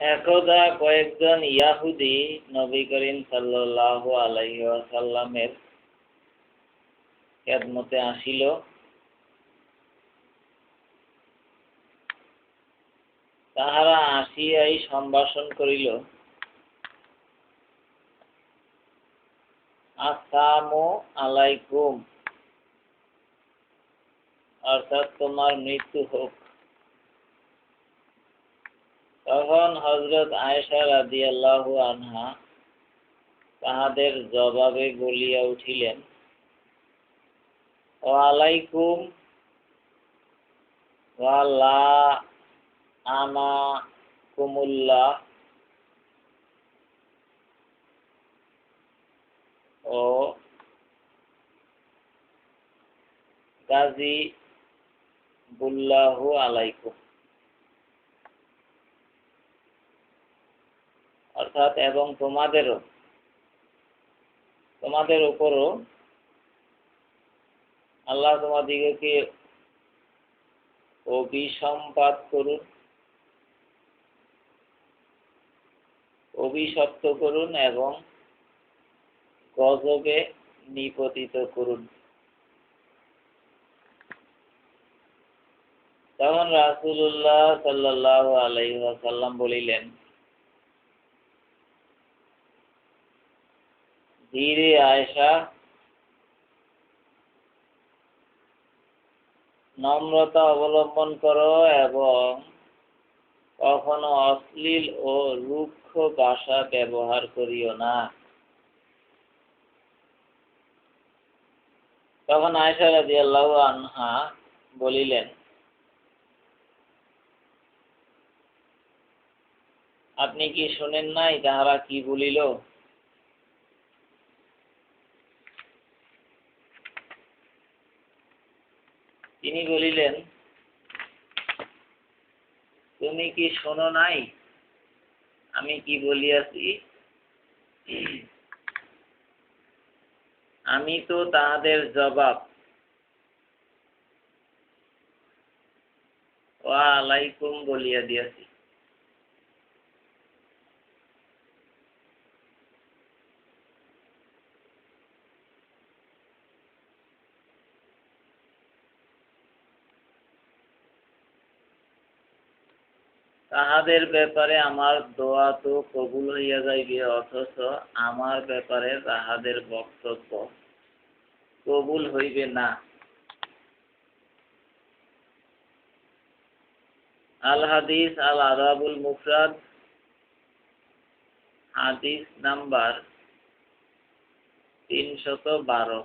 একদা কয়েকজন ইয়াহুদি নবী করিম সাল্লাল্লাহু আলাইহি ওয়াসাল্লামের খেদমতে আসিল। তাহারা আসিয়াই সম্ভাষণ করিল। আসসালামু আলাইকুম। অর্থাৎ তোমার মৃত্যু হোক। তখন হজরত আয়েশা রাদিয়াল্লাহু আনহা তাহাদের জবাবে বলিয়া উঠিলেন, ওয়ালাইকুম ওয়ালা কুমুল্লাহ ও গাজী বুল্লাহু আলাইকুম। অর্থাৎ এবং তোমাদেরও, তোমাদের উপরও আল্লাহ তোমাদিগকে অভিসম্পাদ করুন, অভিশপ্ত করুন এবং গজবে নিপতিত করুন। তখন রাসুল্লাহ সাল্লাহ আলাইসাল্লাম বলিলেন ধীরে আয়সা নম্রতা অবলম্বন করো এবং কখনো অশ্লীল ও রুক্ষ ভাষা ব্যবহার করিও না। তখন আয়সা রাজি আল্লাহ আনহা বলিলেন, আপনি কি শোনেন নাই তাহারা কি বলিল? তিনি বলিলেন, তুমি কি শোনো নাই? আমি কি বলিয়াছি? আমি তো তাহাদের জবাব। ওয়া আলাইকুম বলিয়া দিয়াছি। তাহাদের ব্যাপারে আমার দোয়া তো কবুল হইয়া যাইবে, অথচ আমার ব্যাপারে তাহাদের বক্তব্য কবুল হইবে না। আল হাদিস আল আদাবুল মুফরাদ, হাদিস নাম্বার তিনশত বারো।